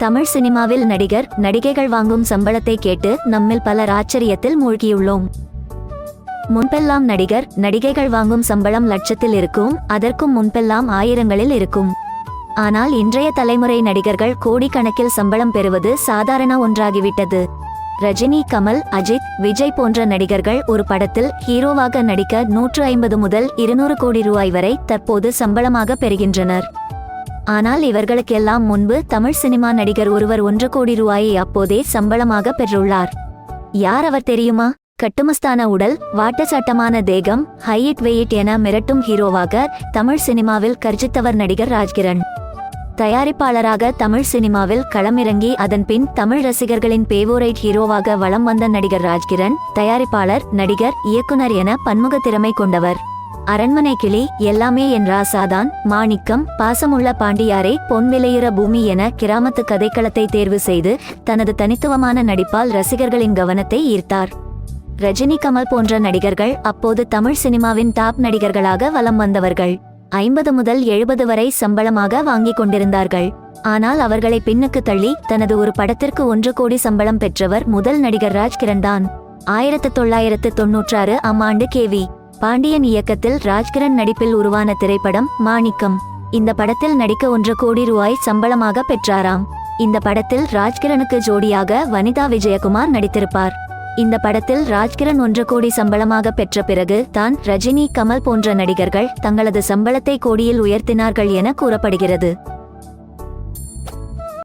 தமிழ் சினிமாவில் நடிகர் நடிகைகள் வாங்கும் சம்பளத்தை கேட்டு நம்மில் பலர் ஆச்சரியத்தில் மூழ்கியுள்ளோம். முன்பெல்லாம் நடிகர் நடிகைகள் வாங்கும் சம்பளம் லட்சத்தில் இருக்கும் அதற்கும் முன்பெல்லாம் ஆயிரங்களில் இருக்கும். ஆனால் இன்றைய தலைமுறை நடிகர்கள் கோடிக்கணக்கில் சம்பளம் பெறுவது சாதாரண ஒன்றாகிவிட்டது. ரஜினி கமல் அஜித் விஜய் போன்ற நடிகர்கள் ஒரு படத்தில் ஹீரோவாக நடிக்க நூற்று ஐம்பது முதல் இருநூறு கோடி ரூபாய் வரை தற்போது சம்பளமாக பெறுகின்றனர். ஆனால் இவர்களுக்கெல்லாம் முன்பு தமிழ் சினிமா நடிகர் ஒருவர் ஒன்று கோடி ரூபாயை அப்போதே சம்பளமாக பெற்றுள்ளார். யார் அவர் தெரியுமா? கட்டுமஸ்தான உடல் வாட்டச்சாட்டமான தேகம் ஹையிட் வெயிட் என மிரட்டும் ஹீரோவாக தமிழ் சினிமாவில் கர்ஜித்தவர் நடிகர் ராஜ்கிரண். தயாரிப்பாளராக தமிழ் சினிமாவில் களமிறங்கி அதன் பின் தமிழ் ரசிகர்களின் பேவோரைட் ஹீரோவாக வலம் வந்த நடிகர் ராஜ்கிரண் தயாரிப்பாளர் நடிகர் இயக்குனர் என பன்முக திறமை கொண்டவர். அரண்மனை கிளி எல்லாமே என் ராசாதான். மாணிக்கம் பாசமுள்ள பாண்டியாரை பொன் விளையுற பூமி என கிராமத்து கதைக்களத்தை தேர்வு செய்து தனது தனித்துவமான நடிப்பால் ரசிகர்களின் கவனத்தை ஈர்த்தார். ரஜினி கமல் போன்ற நடிகர்கள் அப்போது தமிழ் சினிமாவின் டாப் நடிகர்களாக வலம் வந்தவர்கள். ஐம்பது முதல் எழுபது வரை சம்பளமாக வாங்கிக் கொண்டிருந்தார்கள். ஆனால் அவர்களை பின்னுக்கு தள்ளி தனது ஒரு படத்திற்கு ஒன்று கோடி சம்பளம் பெற்றவர் முதல் நடிகர் ராஜ்கிரண் தான் ஆயிரத்து தொள்ளாயிரத்து தொன்னூற்றாறு ஆம் ஆண்டு கேவி பாண்டியன் இயக்கத்தில் ராஜ்கிரண் நடிப்பில் உருவான திரைப்படம் மாணிக்கம். இந்த படத்தில் நடிக்க ஒன்று கோடி ரூபாய் சம்பளமாக பெற்றாராம். இந்த படத்தில் ராஜ்கிரனுக்கு ஜோடியாக வனிதா விஜயகுமார் நடித்திருப்பார். இந்த படத்தில் ராஜ்கிரண் ஒன்று கோடி சம்பளமாக பெற்ற பிறகு தான் ரஜினி கமல் போன்ற நடிகர்கள் தங்களது சம்பளத்தை கோடியில் உயர்த்தினார்கள் என கூறப்படுகிறது.